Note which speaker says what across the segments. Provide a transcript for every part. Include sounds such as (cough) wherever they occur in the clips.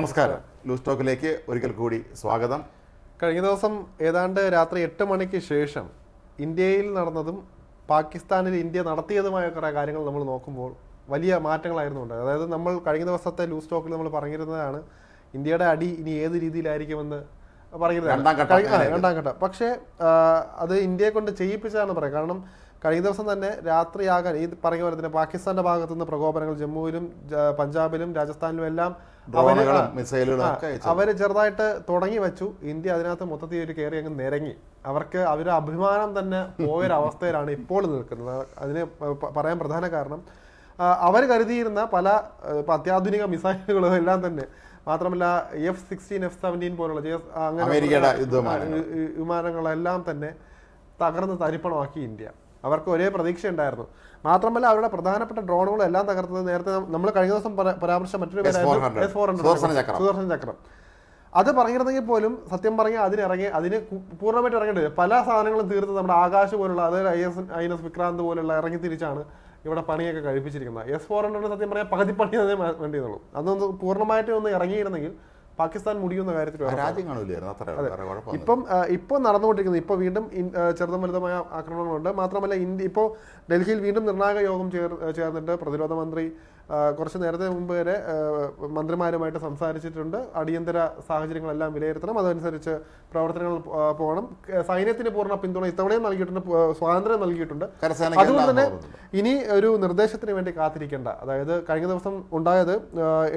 Speaker 1: നമസ്കാരം. ലൂസ് ടോക്കിലേക്ക് ഒരിക്കൽ കൂടി സ്വാഗതം.
Speaker 2: കഴിഞ്ഞ ദിവസം ഏതാണ്ട് രാത്രി എട്ട് മണിക്ക് ശേഷം ഇന്ത്യയിൽ നടന്നതും പാകിസ്ഥാനിൽ ഇന്ത്യ നടത്തിയതുമായ കുറേ കാര്യങ്ങൾ നമ്മൾ നോക്കുമ്പോൾ വലിയ മാറ്റങ്ങളായിരുന്നു ഉണ്ടായത്. അതായത് നമ്മൾ കഴിഞ്ഞ ദിവസത്തെ ലൂസ് ടോക്കിൽ നമ്മൾ പറഞ്ഞിരുന്നതാണ് ഇന്ത്യയുടെ അടി ഇനി ഏത് രീതിയിലായിരിക്കുമെന്ന് പറയുന്നത്
Speaker 1: രണ്ടാം ഘട്ടം
Speaker 2: പക്ഷേ അത് ഇന്ത്യയെ കൊണ്ട് ചെയ്യിപ്പിച്ചതാണ് പറയാം. കാരണം കഴിഞ്ഞ ദിവസം തന്നെ രാത്രിയാകാൻ ഈ പറഞ്ഞ പോലെ തന്നെ പാകിസ്ഥാന്റെ ഭാഗത്തുനിന്ന് പ്രകോപനങ്ങൾ ജമ്മുവിലും പഞ്ചാബിലും രാജസ്ഥാനിലും എല്ലാം
Speaker 1: മിസൈലുകളും
Speaker 2: അവർ ചെറുതായിട്ട് തുടങ്ങി വെച്ചു. ഇന്ത്യ അതിനകത്ത് മൊത്തത്തിൽ ഒരു കയറി അങ്ങ് നിരങ്ങി. അവർക്ക് അവരുടെ അഭിമാനം തന്നെ പോയൊരവസ്ഥയിലാണ് ഇപ്പോൾ നിൽക്കുന്നത്. അതിന് പറയാൻ പ്രധാന കാരണം അവർ കരുതിയിരുന്ന പല അത്യാധുനിക മിസൈലുകളും എല്ലാം തന്നെ. മാത്രമല്ല എഫ് സിക്സ്റ്റീൻ എഫ് സെവന്റീൻ പോലുള്ള അങ്ങനെ വിമാനങ്ങളെല്ലാം തന്നെ തകർന്ന് തരിപ്പണമാക്കി ഇന്ത്യ. അവർക്ക് ഒരേ പ്രതീക്ഷ ഉണ്ടായിരുന്നു മാത്രമല്ല അവരുടെ പ്രധാനപ്പെട്ട ഡ്രോണുകളും എല്ലാം തകർത്തത് നേരത്തെ നമ്മൾ കഴിഞ്ഞ ദിവസം പരാമർശം പരാമർശിച്ച മറ്റൊരു പേരായിരുന്നു
Speaker 1: S-400. സുദർശന ചക്രം.
Speaker 2: സുദർശന ചക്രം. അത് പറഞ്ഞിരുന്നെങ്കിൽ പോലും സത്യം പറഞ്ഞാൽ അതിനിറങ്ങി അതിന് പൂർണമായിട്ട് ഇറങ്ങേണ്ടി പല സാധനങ്ങളും തീർത്ത് നമ്മുടെ ആകാശ് പോലുള്ള അതായത് I S I S Vikrant പോലുള്ള ഇറങ്ങി തിരിച്ചാണ് ഇവിടെ പണിയൊക്കെ കഴിപ്പിച്ചിരിക്കുന്നത്. എസ് ഫോർ ഹൺഡ്രഡ് സത്യം പറയാൻ പകുതി പണി തന്നെ വേണ്ടിയുള്ളൂ അതൊന്ന് പൂർണമായിട്ട് ഒന്ന് ഇറങ്ങിയിരുന്നെങ്കിൽ പാകിസ്ഥാൻ മുടിയുന്ന കാര്യത്തിൽ.
Speaker 1: രാജ്യം അത്ര
Speaker 2: ഇപ്പം ഇപ്പോൾ ഇപ്പം നടന്നുകൊണ്ടിരിക്കുന്നത് ഇപ്പോൾ വീണ്ടും ചെറുതും വലുതുമായ ആക്രമണങ്ങളുണ്ട്. മാത്രമല്ല ഇന്ത്യ ഇപ്പോൾ ഡൽഹിയിൽ വീണ്ടും നിർണായക യോഗം ചേർ ചേർന്നിട്ട് പ്രതിരോധ മന്ത്രി കുറച്ച് നേരത്തെ മുമ്പ് വരെ മന്ത്രിമാരുമായിട്ട് സംസാരിച്ചിട്ടുണ്ട്. അടിയന്തര സാഹചര്യങ്ങളെല്ലാം വിലയിരുത്തണം. അതനുസരിച്ച് പ്രവർത്തനങ്ങൾ പോകണം. സൈന്യത്തിന് പൂർണ പിന്തുണ ഇത്തവണയും നൽകിയിട്ടുണ്ട്. സ്വാതന്ത്ര്യം നൽകിയിട്ടുണ്ട്. അതുകൊണ്ട് തന്നെ ഇനി ഒരു നിർദ്ദേശത്തിന് വേണ്ടി കാത്തിരിക്കേണ്ട. അതായത് കഴിഞ്ഞ ദിവസം ഉണ്ടായത്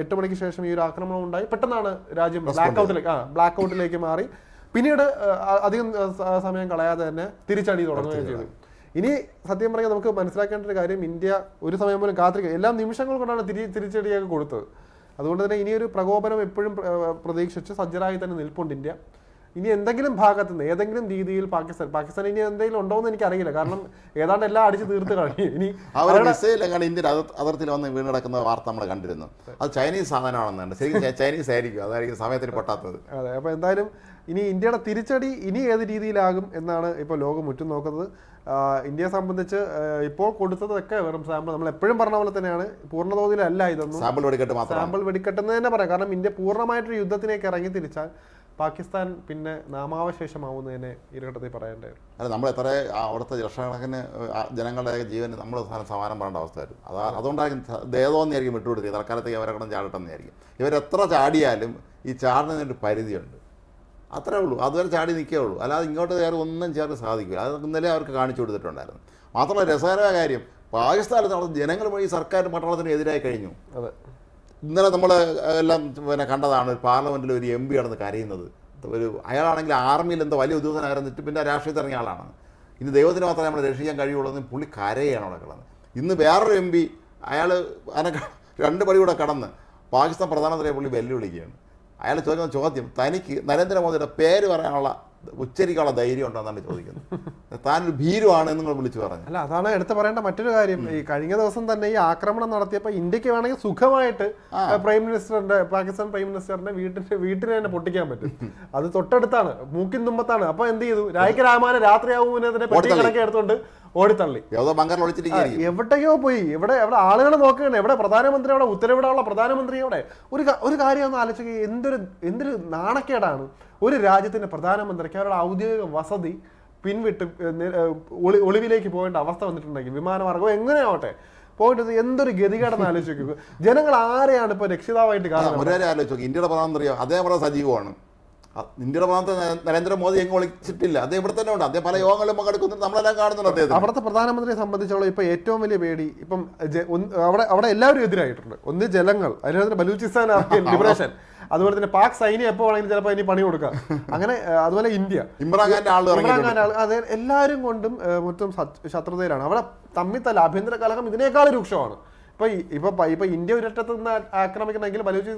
Speaker 2: എട്ട് മണിക്ക് ശേഷം ഈ ഒരു ആക്രമണം ഉണ്ടായി. പെട്ടെന്നാണ് രാജ്യം ബ്ലാക്ക് ഔട്ടിലേക്ക് ആ ബ്ലാക്ക് ഔട്ടിലേക്ക് മാറി. പിന്നീട് അധികം സമയം കളയാതെ തന്നെ തിരിച്ചടി തുടങ്ങുകയും ചെയ്തു. ഇനി സത്യം പറഞ്ഞാൽ നമുക്ക് മനസ്സിലാക്കേണ്ട ഒരു കാര്യം ഇന്ത്യ ഒരു സമയം പോലും കാത്തിരിക്കുക എല്ലാ നിമിഷങ്ങൾ കൊണ്ടാണ് തിരി തിരിച്ചടിയൊക്കെ കൊടുത്തത്. അതുകൊണ്ട് തന്നെ ഇനിയൊരു പ്രകോപനം എപ്പോഴും പ്ര- പ്രതീക്ഷിച്ച് സജ്ജരായി തന്നെ നിൽപ്പുണ്ട് ഇന്ത്യ. ഇനി എന്തെങ്കിലും ഭാഗത്ത് നിന്ന് ഏതെങ്കിലും രീതിയിൽ പാകിസ്ഥാൻ പാകിസ്ഥാൻ ഇനി എന്തെങ്കിലും ഉണ്ടോ എന്ന് എനിക്കറിയില്ല. കാരണം ഏതാണ്ട് എല്ലാം അടിച്ച് തീർത്ത് കഴിഞ്ഞു ഇനി
Speaker 1: ഇന്ത്യൻ അതിർത്തിയിൽ വന്ന് വീണ് കിടക്കുന്ന വാർത്ത നമ്മൾ കണ്ടിരുന്നു. അത് ചൈനീസ് സാധനമാണെന്നുണ്ട്. ശരിക്കും ചൈനീസ് ആയിരിക്കും. അതായിരിക്കും സമയത്തിന് പൊട്ടാത്തത്.
Speaker 2: അതെ അപ്പോൾ എന്തായാലും ഇനി ഇന്ത്യയുടെ തിരിച്ചടി ഇനി ഏത് രീതിയിലാകും എന്നാണ് ഇപ്പോൾ ലോകം ഉറ്റുനോക്കുന്നത്. ഇന്ത്യയെ സംബന്ധിച്ച് ഇപ്പോൾ കൊടുത്തതൊക്കെ വെറും സാമ്പിൾ നമ്മൾ എപ്പോഴും പറഞ്ഞ പോലെ തന്നെയാണ്. പൂർണതോതിലല്ല ഇതൊന്നും.
Speaker 1: സാമ്പിൾ വെടിക്കെട്ട് മാത്രം
Speaker 2: സാമ്പിൾ വെടിക്കെട്ടെന്ന് തന്നെ പറയാം. കാരണം ഇന്ത്യ പൂർണമായിട്ടൊരു യുദ്ധത്തിലേക്ക് ഇറങ്ങി തിരിച്ചാൽ പാകിസ്ഥാൻ പിന്നെ നാമാവശേഷമാവുന്നതിനെ ഈ ഘട്ടത്തിൽ പറയേണ്ടത്
Speaker 1: അല്ല നമ്മൾ എത്ര അവിടുത്തെ ലക്ഷക്കണക്കിന് ജനങ്ങളുടെ ജീവന് നമ്മൾ സമാനം പറയേണ്ട അവസ്ഥ വരും അതാ അതുകൊണ്ടായിരിക്കും ദേതോന്നായിരിക്കും വിട്ടുകൊടുക്കുക. തൽക്കാലത്തേക്ക് അവരെ കടം ചാടട്ടെന്നായിരിക്കും. ഇവരെത്ര ചാടിയാലും ഈ ചാടുന്നതിനൊരു പരിധിയുണ്ട്. അത്രേ ഉള്ളൂ. അതുവരെ ചാടി നിൽക്കേ ഉള്ളൂ. അല്ലാതെ ഇങ്ങോട്ട് കയറി ഒന്നും ചേർന്ന് സാധിക്കില്ല. അത് ഇന്നലെ അവർക്ക് കാണിച്ചു കൊടുത്തിട്ടുണ്ടായിരുന്നു. മാത്രമല്ല രസകരമായ കാര്യം പാകിസ്ഥാനിൽ നടന്ന ജനങ്ങൾ വഴി സർക്കാർ പട്ടാളത്തിന് എതിരായി കഴിഞ്ഞു.
Speaker 2: അതെ.
Speaker 1: ഇന്നലെ നമ്മൾ എല്ലാം പിന്നെ കണ്ടതാണ് പാർലമെന്റിൽ ഒരു എം പി നടന്ന് കരയുന്നത്. ഒരു അയാളാണെങ്കിൽ ആർമിയിൽ എന്തോ വലിയ ഉദ്യോഗസ്ഥനായിരുന്നിട്ട് പിന്നെ രാഷ്ട്രീയത്തിൽ ഇറങ്ങിയ ആളാണ്. ഇന്ന് ദൈവത്തിന് മാത്രമേ നമ്മൾ രക്ഷിക്കാൻ കഴിയുള്ളൂ എന്ന് പുള്ളി കരയാണ് അവിടെ കിടന്ന്. ഇന്ന് വേറൊരു എം പി അയാൾ അതിനെ രണ്ട് പടി കൂടെ കടന്ന് പാകിസ്ഥാൻ പ്രധാനമന്ത്രിയെ പുള്ളി വെല്ലുവിളിക്കുകയാണ്. അയാൾ ചോദിക്കുന്ന ചോദ്യം തനിക്ക് നരേന്ദ്രമോദിയുടെ പേര് പറയാനുള്ള ഉച്ചരിക്കാനുള്ള ധൈര്യം ഉണ്ടോന്നാണ് ചോദിക്കുന്നത്. താനൊരു ഭീരുവാണ് എന്ന് നിങ്ങൾ വിളിച്ചു പറഞ്ഞു.
Speaker 2: അല്ല അതാണ് എടുത്തു പറയേണ്ട മറ്റൊരു കാര്യം. ഈ കഴിഞ്ഞ ദിവസം തന്നെ ഈ ആക്രമണം നടത്തിയപ്പോൾ ഇന്ത്യയ്ക്ക് വേണമെങ്കിൽ സുഖമായിട്ട് പ്രൈം മിനിസ്റ്ററിന്റെ പാകിസ്ഥാൻ പ്രൈം മിനിസ്റ്ററിന്റെ വീട്ടിന്റെ വീട്ടിനെ തന്നെ പൊട്ടിക്കാൻ പറ്റും. അത് തൊട്ടടുത്താണ് മൂക്കിൻ തുമ്പത്താണ്. അപ്പൊ എന്ത് ചെയ്തു? രായ്ക്ക് രാമാനെ രാത്രിയാവുമ്പോൾ തന്നെ പെട്ടി
Speaker 1: ഓടിത്തള്ളി.
Speaker 2: എവിടെയോ പോയി. എവിടെ എവിടെ ആളുകൾ നോക്കുകയാണ്. എവിടെ പ്രധാനമന്ത്രി അവിടെ ഉത്തരവിടാനുള്ള പ്രധാനമന്ത്രി അവിടെ ഒരു ഒരു കാര്യം ഒന്ന് ആലോചിക്കുക എന്തൊരു എന്തൊരു നാണക്കേടാണ്. ഒരു രാജ്യത്തിന്റെ പ്രധാനമന്ത്രിക്ക് അവരുടെ ഔദ്യോഗിക വസതി പിൻവിട്ട് ഒളിവിലേക്ക് പോകേണ്ട അവസ്ഥ വന്നിട്ടുണ്ടെങ്കിൽ വിമാനമാർഗം എങ്ങനെയാവട്ടെ? പോയിട്ട് എന്തൊരു ഗതികേടെന്ന് ആലോചിക്കുക ജനങ്ങൾ ആരെയാണ് ഇപ്പൊ രക്ഷിതാവായിട്ട് കാണുന്നത്?
Speaker 1: ഇന്ത്യയുടെ പ്രധാനമന്ത്രിയോ അതേപോലെ സജീവമാണ്. ഇന്ത്യയുടെ നരേ- നരേന്ദ്രമോദി എങ്ങും വിളിച്ചിട്ടില്ല അദ്ദേഹം ഇവിടെ തന്നെ ഉണ്ട്. അദ്ദേഹം പല യോഗങ്ങളും പങ്കെടുക്കുന്നുണ്ട്. നമ്മളെല്ലാം കാണുന്നുണ്ട് അദ്ദേഹം
Speaker 2: അവിടുത്തെ പ്രധാനമന്ത്രിയെ സംബന്ധിച്ചോളം ഇപ്പൊ ഏറ്റവും വലിയ പേടി ഇപ്പം അവിടെ അവിടെ എല്ലാവരും എതിരായിട്ടുണ്ട്. ഒന്ന് ജലങ്ങൾ അതിനകത്ത് ബലൂചിസ്ഥാൻ (laughs) ലിബറേഷൻ അതുപോലെ തന്നെ പാക് സൈന്യം എപ്പോ വേണമെങ്കിലും ചിലപ്പോൾ ഇനി പണി കൊടുക്കാം. അങ്ങനെ അതുപോലെ ഇന്ത്യ.
Speaker 1: ഇമ്രാൻഖാന്റെ ആൾ
Speaker 2: ഇമ്രാൻഖാൻ ആൾ അതെ എല്ലാവരും കൊണ്ടും മൊത്തം ശത്രുതയിലാണ്. അവിടെ തമ്മിൽ തല്ല ആഭ്യന്തര കലഹം ഇതിനേക്കാൾ രൂക്ഷമാണ്. ഇപ്പൊ ഇപ്പൊ ഇപ്പൊ ഇന്ത്യ ഒരറ്റത്ത് നിന്ന് ആക്രമിക്കണമെങ്കിൽ ബലൂചി.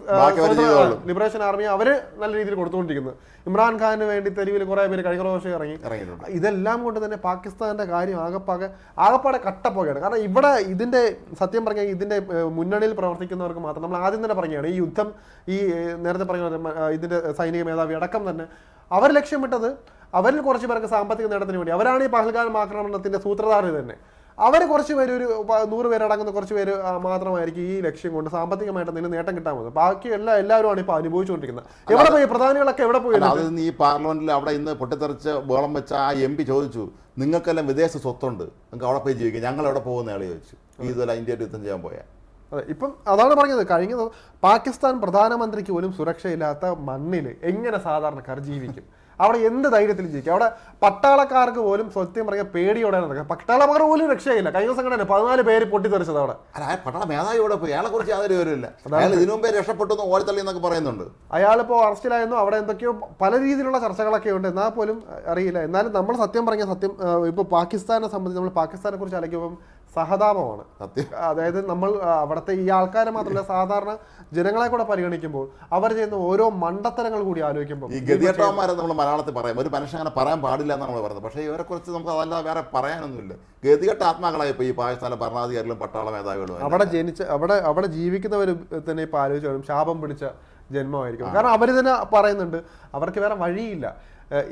Speaker 2: ലിബറേഷൻ ആർമി അവർ നല്ല രീതിയിൽ കൊടുത്തുകൊണ്ടിരിക്കുന്നു. ഇമ്രാൻഖാന് വേണ്ടി തെരുവിൽ കുറെ പേര് കഴിഞ്ഞ പ്രാവശ്യം ഇറങ്ങി. ഇതെല്ലാം കൊണ്ട് തന്നെ പാകിസ്ഥാന്റെ കാര്യം ആകപ്പാകെ ആകപ്പാടെ കട്ടപ്പോകയാണ്. കാരണം ഇവിടെ ഇതിന്റെ സത്യം പറഞ്ഞാൽ ഇതിന്റെ മുന്നണിയിൽ പ്രവർത്തിക്കുന്നവർക്ക് മാത്രം നമ്മൾ ആദ്യം തന്നെ പറഞ്ഞാണ് ഈ യുദ്ധം ഈ നേരത്തെ പറഞ്ഞ ഇതിന്റെ സൈനിക മേധാവി അടക്കം തന്നെ അവർ ലക്ഷ്യമിട്ടത് അവരിൽ കുറച്ച് പേർക്ക് സാമ്പത്തിക നേട്ടത്തിന് വേണ്ടി അവരാണ് ഈ പഹൽഗാം ആക്രമണത്തിന്റെ സൂത്രധാരി തന്നെ. അവർ കുറച്ച് പേര് ഒരു നൂറ് പേരടങ്ങുന്ന കുറച്ച് പേര് മാത്രമായിരിക്കും ഈ ലക്ഷ്യം കൊണ്ട് സാമ്പത്തികമായിട്ട് എന്തെങ്കിലും നേട്ടം കിട്ടാൻ പോകുന്നത്. ബാക്കി എല്ലാ എല്ലാവരുമാണ് ഇപ്പോൾ അനുഭവിച്ചുകൊണ്ടിരിക്കുന്നത്. എവിടെ പോയി? പ്രധാനികളൊക്കെ എവിടെ പോയി?
Speaker 1: അത് ഈ പാർലമെന്റിൽ അവിടെ ഇന്ന് പൊട്ടിത്തെറിച്ച് ബോളം വെച്ച ആ എം പി ചോദിച്ചു നിങ്ങൾക്കെല്ലാം വിദേശ സ്വത്തുണ്ട് നിങ്ങൾക്ക് അവിടെ പോയി ജീവിക്കാം ഞങ്ങൾ എവിടെ പോകുന്ന ആളെ ചോദിച്ചു. ഈ ഇതുപോലെ ഇന്ത്യയിൽ യുദ്ധം ചെയ്യാൻ പോയാൽ
Speaker 2: അതെ ഇപ്പം അതാണ് പറഞ്ഞത്. കഴിഞ്ഞ പാകിസ്ഥാൻ പ്രധാനമന്ത്രിക്ക് പോലും സുരക്ഷയില്ലാത്ത മണ്ണിൽ എങ്ങനെ സാധാരണക്കാർ ജീവിക്കും? അവിടെ എന്ത് ധൈര്യത്തിൽ ജീവിക്കും. അവിടെ പട്ടാളക്കാർക്ക് പോലും സത്യം പറയാൻ പേടിയോടെ നടക്കുക പട്ടാളക്കാർ പോലും രക്ഷയില്ല. കഴിഞ്ഞ ദിവസം കണ്ടേ പതിനാല് പേര് പൊട്ടിത്തെറിച്ചത് അവിടെ.
Speaker 1: അല്ല പട്ടാള മേധാവി ഇവിടെ പോയി. അയാളെ കുറിച്ച് യാതൊരു വിവരമില്ല അയാൾ ഇതിനു മുമ്പേ രക്ഷപ്പെട്ടു എന്ന് ഓടിത്തള്ളി എന്നൊക്കെ പറയുന്നുണ്ട്.
Speaker 2: അയാളിപ്പോൾ അറസ്റ്റിലായിരുന്നു. അവിടെ എന്തൊക്കെയോ പല രീതിയിലുള്ള ചർച്ചകളൊക്കെ ഉണ്ട്. എന്നാൽ പോലും അറിയില്ല. എന്നാലും നമ്മൾ സത്യം പറഞ്ഞ സത്യം ഇപ്പോൾ പാകിസ്ഥാനെ സംബന്ധിച്ച് നമ്മൾ പാകിസ്ഥാനെ കുറിച്ച് ആലോചിക്കുമ്പം സഹതാപമാണ്. അതായത് നമ്മൾ അവിടുത്തെ ഈ ആൾക്കാരെ മാത്രമല്ല സാധാരണ ജനങ്ങളെ കൂടെ പരിഗണിക്കുമ്പോൾ അവർ ചെയ്യുന്ന ഓരോ മണ്ടത്തരങ്ങൾ കൂടി ആലോചിക്കുമ്പോൾ
Speaker 1: ഈ ഗതികെട്ടവന്മാരെ നമ്മൾ മലയാളത്തിൽ പറയാം. ഒരു മനുഷ്യൻ അങ്ങനെ പറയാൻ പാടില്ല എന്നാണ് നമ്മൾ പറയുന്നത്. പക്ഷേ ഇവരെ കുറിച്ച് നമുക്ക് അതല്ലാതെ വേറെ പറയാനൊന്നുമില്ല. ഗതികെട്ട ആത്മാക്കളായി ഇപ്പോൾ ഈ പാകിസ്ഥാനിലെ ഭരണാധികാരികളും പട്ടാള മേധാവികളും
Speaker 2: അവിടെ ജനിച്ച അവിടെ അവിടെ ജീവിക്കുന്നവർ തന്നെ ഇപ്പൊ ആലോചിച്ചാലും ശാപം പിടിച്ച ജന്മമായിരിക്കും. കാരണം അവർ തന്നെ പറയുന്നുണ്ട് അവർക്ക് വേറെ വഴിയില്ല.